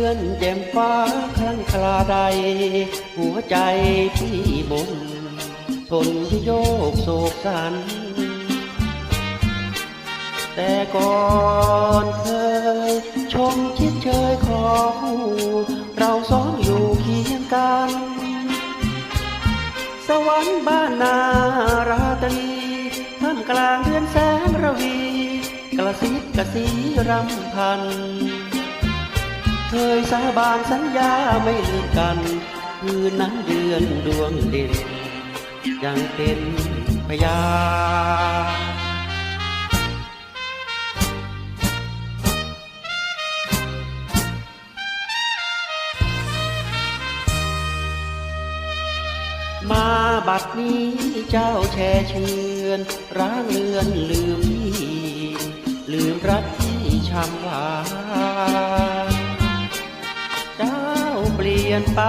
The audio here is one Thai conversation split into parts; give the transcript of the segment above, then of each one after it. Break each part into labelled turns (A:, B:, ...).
A: ือนแจ่มฟ้าครั้งคลาใด หัวใจพี่บนทนที่โยกโศกสัน แต่ก่อนเคย ชมชิดเชยของเราสองอยู่เคียงกัน สวรรค์บ้านนาราตรีท่ามกลางเดือนแสงระวี กระซิบกระสีรำพัน เคยสาบานสัญญาไม่ลืมกัน คืนนั้นเดือนดวงเด่นยังเป็นพยามาบัดนี้เจ้าแช่เชือนร้างเลือนลืมพี่ ลืมรักที่ช้ำวา ลี่ยนไป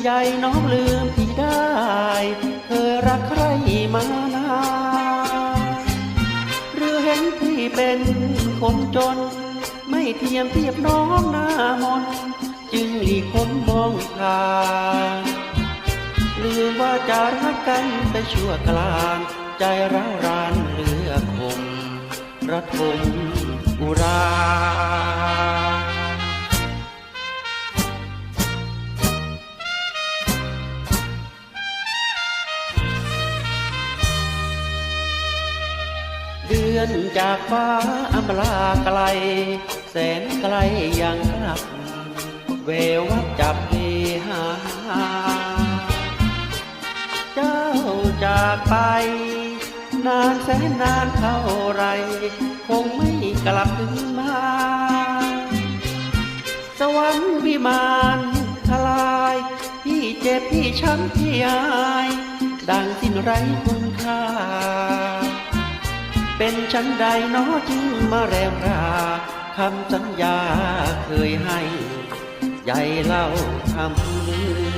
A: ใหญ่น้องลืมพี่ได้ เคยรักใครมานานหรือเห็นพี่เป็นคนจน ไม่เทียมเทียบน้องหน้ามน จึงหลีกคนมองผ่านลืมว่าจะรักกันไปชั่วกลาง ใจร้าวรานเหลือคงระทมอุรา อนจากฟ้าอำลาไกล แสนไกลยังกลับ เววับจับเฮหา เจ้าจากไป นานแสนนานเท่าไร คงไม่กลับถึงมา สวรรค์วิมานทลาย พี่เจ็บพี่ช้ำพี่อาย ดังสิ้นไรคุณค่า เป็นชั้นใดน้อจึงมาแรงราคำสัญญาเคยให้ ใหญ่เล่าทำลือ